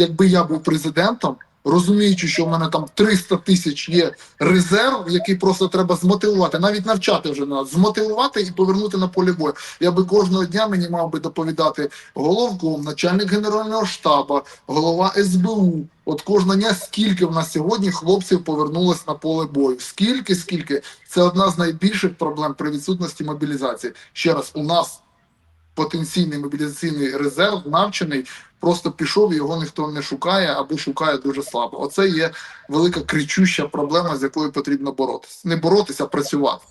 якби я був президентом, розуміючи, що в мене там 300 тисяч є резерв, який просто треба змотивувати, навіть навчати вже нас, змотивувати і повернути на полі бою. Я би кожного дня мені мав би доповідати головком, начальник генерального штабу, голова СБУ. От кожного дня, скільки в нас сьогодні хлопців повернулось на поле бою. Скільки, скільки це одна з найбільших проблем при відсутності мобілізації. Ще раз, у нас потенційний мобілізаційний резерв навчений, просто пішов, і його ніхто не шукає або шукає дуже слабо. Оце є велика кричуща проблема, з якою потрібно боротися. Не боротися, а працювати.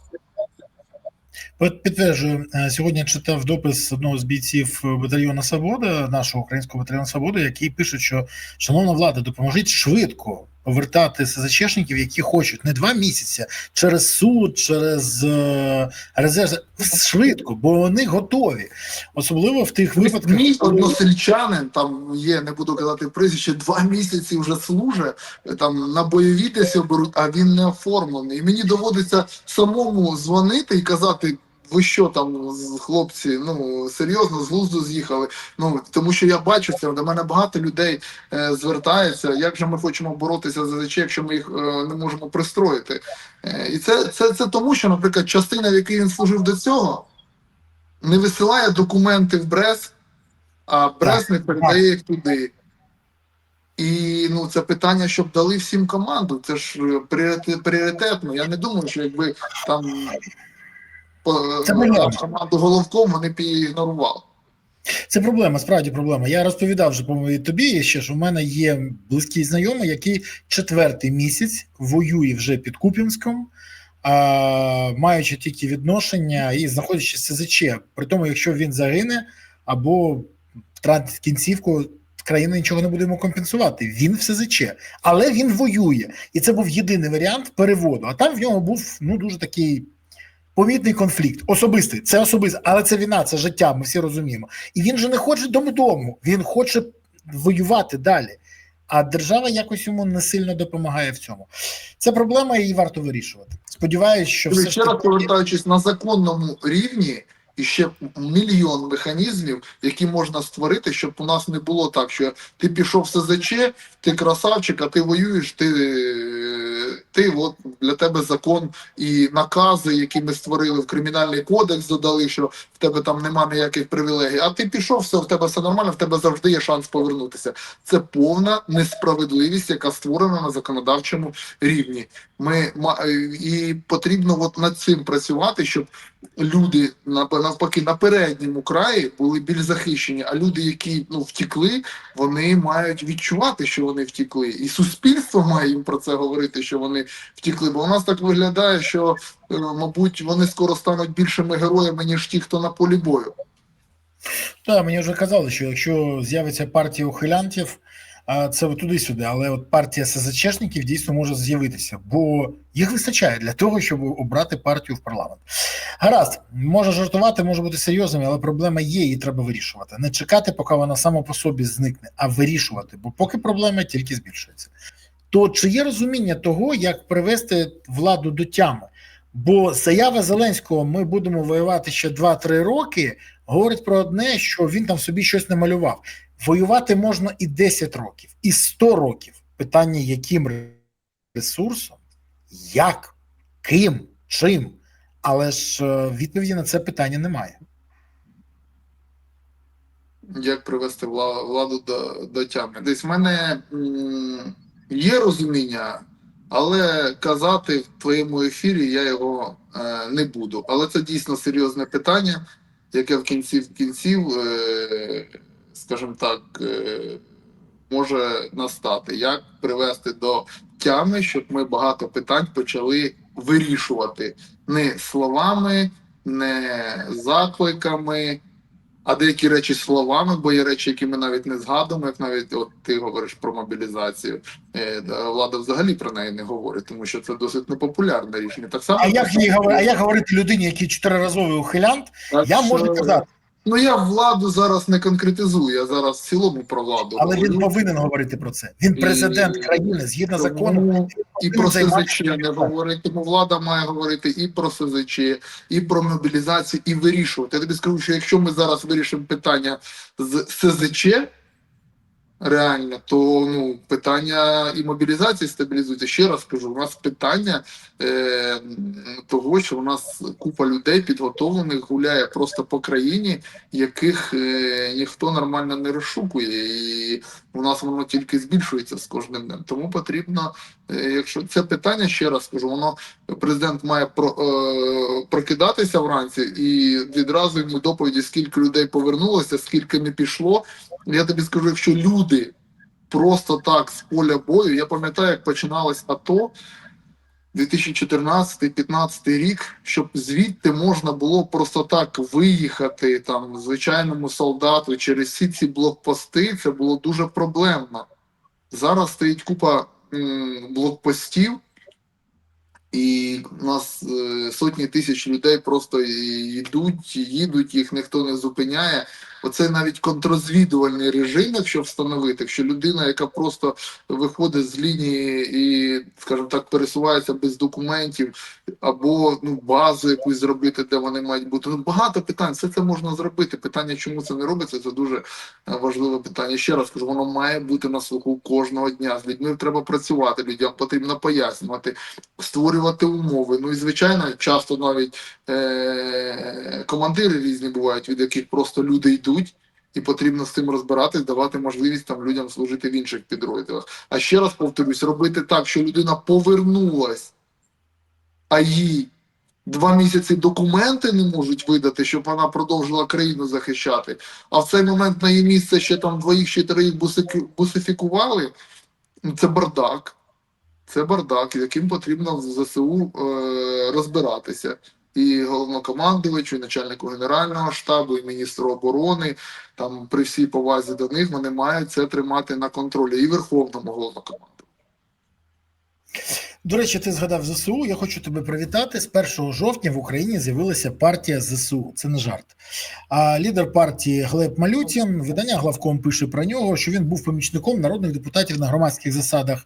Підтверджую, е, сьогодні читав допис одного з бійців батальйону Свобода, нашого українського батальйону Свобода, який пишуть, що шановна влада, допоможіть швидко повертати СЗЧшників, які хочуть не два місяці через суд, через е, резерв швидко, бо вони готові, особливо в тих випадках. Мій односельчанин там є, не буду казати прізвище, два місяці вже служить, там на бойові десь беруть, а він не оформлений. І мені доводиться самому дзвонити і казати. Ви що там, хлопці, ну серйозно з глузду з'їхали. Ну тому що я бачу це. До мене багато людей е, звертається. Як же ми хочемо боротися за ЗЧ, якщо ми їх е, не можемо пристроїти? Е, і це, це, це тому, що, наприклад, частина, в якій він служив до цього, не висилає документи в Брест, а Брест не передає їх туди. І ну це питання, щоб дали всім команду. Це ж е, пріоритетно. Я не думаю, що якби там по, Це е, понятно. Команду головком вони ігнорували. Це проблема, справді проблема. Я розповідав вже по тобі ще, що в мене є близький знайомий, який четвертий місяць воює вже під Куп'янськом, а, маючи тільки відношення і знаходячись в СЗЧ. При тому, якщо він загине або втратить кінцівку, країна нічого не буде йому компенсувати. Він в СЗЧ, але він воює, і це був єдиний варіант переводу. А там в нього був ну дуже такий. Помітний конфлікт, особистий, це особисто, але це війна, це життя, ми всі розуміємо. І він же не хоче додому, він хоче воювати далі. А держава якось йому не сильно допомагає в цьому. Це проблема, її варто вирішувати. Сподіваюсь, що все ще раз таки повертаючись на законному рівні, і ще мільйон механізмів, які можна створити, щоб у нас не було так, що ти пішов в СЗЧ, ти красавчик, а ти воюєш, ти, ти от для тебе закон і накази, які ми створили в кримінальний кодекс, додали, що в тебе там нема ніяких привілегій. А ти пішов, все в тебе все нормально, в тебе завжди є шанс повернутися. Це повна несправедливість, яка створена на законодавчому рівні. Ми і потрібно от над цим працювати, щоб люди навпаки на передньому краї були більш захищені. А люди, які ну втікли, вони мають відчувати, що вони втікли, і суспільство має їм про це говорити, що вони втікли. Бо у нас так виглядає, що е, мабуть вони скоро стануть більшими героями ніж ті, хто на полі бою. Так, мені вже казали, що якщо з'явиться партія ухилянтів, це туди-сюди, але от партія СЗЧшників дійсно може з'явитися, бо їх вистачає для того, щоб обрати партію в парламент. Гаразд, може жартувати, може бути серйозним, але проблема є, її треба вирішувати. Не чекати, поки вона сама по собі зникне, а вирішувати, бо поки проблема тільки збільшується. То чи є розуміння того, як привести владу до тями? Бо заява Зеленського ми будемо воювати ще 2-3 роки говорить про одне, що він там собі щось намалював. Воювати можна і 10 років, і 100 років. Питання, яким ресурсом, як, ким, чим. Але ж е, відповіді на це питання немає. Як привести владу до, до тями? Десь в мене є розуміння, але казати в твоєму ефірі я його е, не буду. Але це дійсно серйозне питання, яке в кінці в кінців, е, скажімо так, е, може настати. Як привести до тями, щоб ми багато питань почали вирішувати не словами, не закликами. А деякі речі словами, бо є речі, які ми навіть не згадуємо, як навіть от ти говориш про мобілізацію. Е, влада взагалі про неї не говорить, тому що це досить непопулярне рішення. Так само А як, їй говорити, а як говорити людині, який чотириразовий ухилянт, Так я що- можу казати, Ну я владу зараз не конкретизую, я зараз в цілому про владу. але він повинен говорити про це. Він президент І- країни згідно Тому закону. і про СЗЧ не говорить, тому влада має говорити і про СЗЧ, і про мобілізацію, і вирішувати. Я тобі скажу, що якщо ми зараз вирішимо питання з СЗЧ, реально, то ну питання і мобілізації стабілізується. Ще раз кажу, у нас питання е, того, що у нас купа людей підготовлених гуляє просто по країні, яких е, ніхто нормально не розшукує, і у нас воно тільки збільшується з кожним днем. Тому потрібно, якщо це питання, ще раз кажу, воно президент має про, е, прокидатися вранці і відразу йому доповіді, скільки людей повернулося, скільки не пішло. Я тобі скажу, якщо люди просто так з поля бою, я пам'ятаю, як починалось АТО 2014-15 рік, щоб звідти можна було просто так виїхати там звичайному солдату через всі ці блокпости, це було дуже проблемно. Зараз стоїть купа блокпостів, і у нас е, сотні тисяч людей просто йдуть, їдуть, їх ніхто не зупиняє. Оце навіть контрозвідувальний режим, якщо встановити, якщо людина, яка просто виходить з лінії і, скажімо так, пересувається без документів, або ну базу якусь зробити, де вони мають бути. Ну багато питань. Все це можна зробити. Питання, чому це не робиться, це дуже е, важливе питання. Ще раз кажу, воно має бути на слуху кожного дня. З людьми треба працювати. Людям потрібно пояснювати, створювати умови. Ну і звичайно, часто навіть е- командири різні бувають, від яких просто люди йдуть. І потрібно з цим розбиратись, давати можливість там людям служити в інших підрозділах. А ще раз повторюсь, робити так, що людина повернулась, а їй два місяці документи не можуть видати, щоб вона продовжила країну захищати. А в цей момент на її місце ще там двоїх чи троїх бусифікували. Ну, Це бардак. Це бардак, яким потрібно в ЗСУ е, розбиратися. І головнокомандувачу, і начальнику генерального штабу, і міністру оборони, там при всій повазі до них вони мають це тримати на контролі і верховному головнокомандувачу. До речі, ти згадав ЗСУ. Я хочу тебе привітати. З 1 жовтня в Україні з'явилася партія ЗСУ. Це не жарт. А лідер партії Глеб Малютін, видання главком пише про нього, що він був помічником народних депутатів на громадських засадах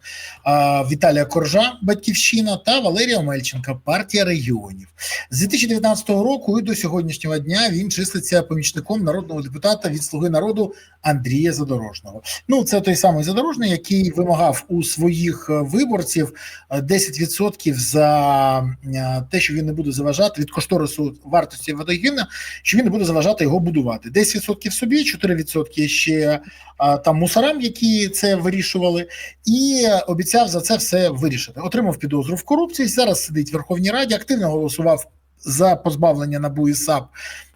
Віталія Коржа, Батьківщина та Валерія Омельченка, партія регіонів. З 2019 року і до сьогоднішнього дня він числиться помічником народного депутата від Слуги народу Андрія Задорожного. Ну, це той самий Задорожний, який вимагав у своїх е, виборців е, 10% за е, те, що він не буде заважати від кошторису вартості водогіна, що він не буде заважати його будувати. 10% собі, 4% ще там мусорам, які це вирішували, і обіцяв за це все вирішити. Отримав підозру в корупції. Зараз сидить в Верховній Раді, активно голосував за позбавлення НАБУ і САП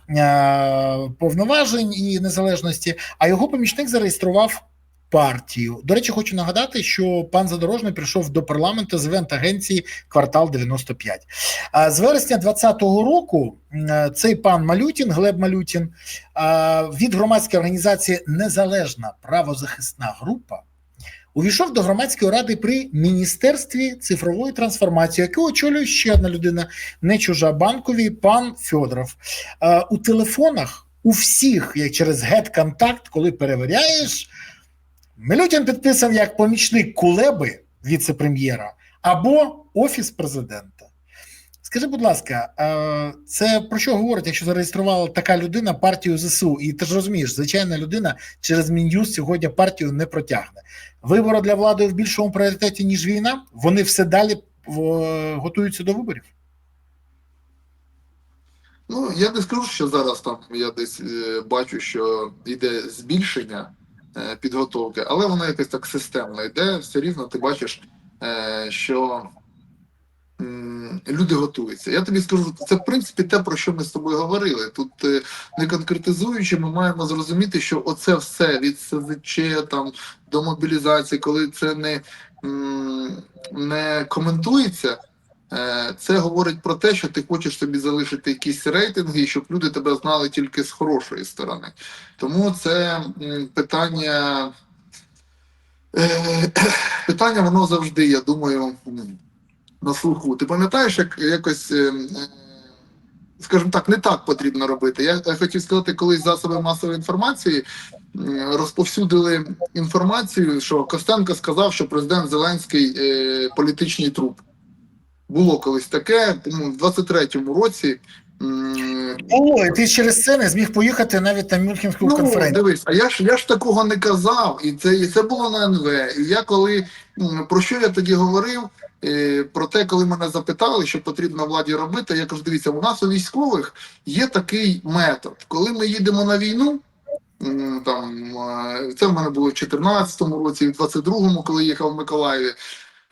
е, повноважень і незалежності. А його помічник зареєстрував партію. До речі, хочу нагадати, що пан Задорожний прийшов до парламенту з івент-агенції квартал 95. А з вересня 2020 року цей пан Малютін, Глеб Малютін, від громадської організації Незалежна правозахисна група. Увійшов до громадської ради при міністерстві цифрової трансформації, яку очолює ще одна людина, не чужа банковій, пан Фьодоров. Е, у телефонах у всіх, як через GetContact, коли перевіряєш, Милютін підписав як помічник Кулеби, віце-прем'єра, або Офіс президента. Скажи, будь ласка, це про що говорить, якщо зареєструвала така людина партію ЗСУ? І ти ж розумієш, звичайна людина через Мін'юз сьогодні партію не протягне. Вибори для влади в більшому пріоритеті, ніж війна, вони все далі готуються до виборів. Ну, я не скажу, що зараз там я десь е, бачу, що йде збільшення підготовки, але воно якось так системно йде. Все рівно ти бачиш, е, що люди готуються. Я тобі скажу, це в принципі те, про що ми з тобою говорили. Тут е, не конкретизуючи, ми маємо зрозуміти, що оце все від СЗЧ там до мобілізації, коли це не, не коментується. Е, Це говорить про те, що ти хочеш собі залишити якісь рейтинги, щоб люди тебе знали тільки з хорошої сторони. Тому це питання, е, питання воно завжди, я думаю, на слуху. Ти пам'ятаєш, як якось, е, скажімо так, не так потрібно робити. Я, хотів сказати, колись засоби масової інформації розповсюдили інформацію, що Костенко сказав, що президент Зеленський політичний труп. Було колись таке, тому в 23-му році Було, і ти через це не зміг поїхати навіть на Мюнхенську Ну, конференцію. дивись, а я ж я ж такого не казав, і це, і це було на НВ. І я коли про що я тоді говорив? Е, Про те, коли мене запитали, що потрібно владі робити, я кажу, дивіться, у нас у військових є такий метод. Коли ми їдемо на війну, там е, це в мене було в 14-му році, в 22-му, коли їхав в Миколаєві.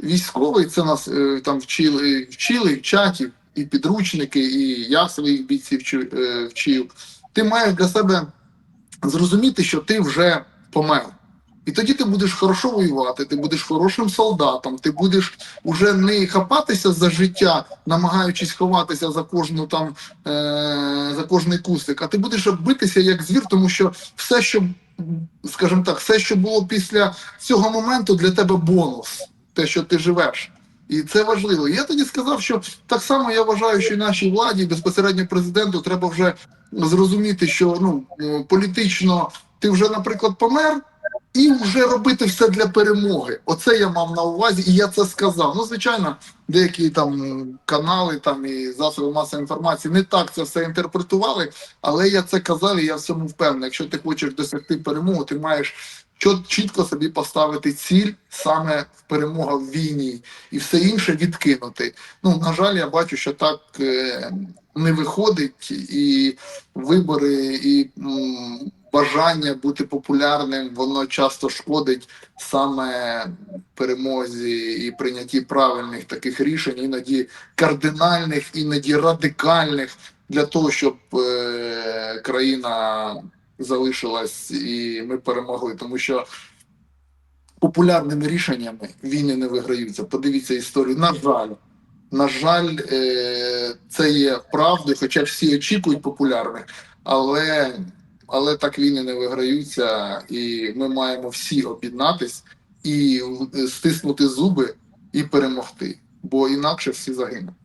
Військовий це нас е, там вчили, вчили, вчать і- підручники, і я своїх бійців е, вчив. Ти маєш для себе зрозуміти, що ти вже помер. І тоді ти будеш хорошо воювати, ти будеш хорошим солдатом, ти будеш уже не хапатися за життя, намагаючись ховатися за кожну там е- за кожний кустик, а ти будеш битися як звір, тому що все, що скажімо так, все, що було після цього моменту, для тебе бонус, те, що ти живеш. І це важливо. Я тоді сказав, що так само я вважаю, що і нашій владі, безпосередньо президенту, треба вже зрозуміти, що ну е, політично ти вже, наприклад, помер, і вже робити все для перемоги. Оце я мав на увазі, і я це сказав. Ну, звичайно, деякі там канали там і засоби масової інформації не так це все інтерпретували, але я це казав, і я в цьому впевнений. Якщо ти хочеш досягти перемоги, ти маєш чітко собі поставити ціль саме перемога в війні, і все інше відкинути. Ну на жаль, я бачу, що так е, не виходить, і вибори, і бажання бути популярним, воно часто шкодить саме перемозі і прийнятті правильних таких рішень, іноді кардинальних, іноді радикальних, для того, щоб е, країна залишилась і ми перемогли. Тому що популярними рішеннями війни не виграються. Подивіться історію. На жаль, на жаль, е, це є правдою, хоча всі очікують популярних, але, але так війни не виграються, і ми маємо всі об'єднатись і стиснути зуби і перемогти, бо інакше всі загинуть.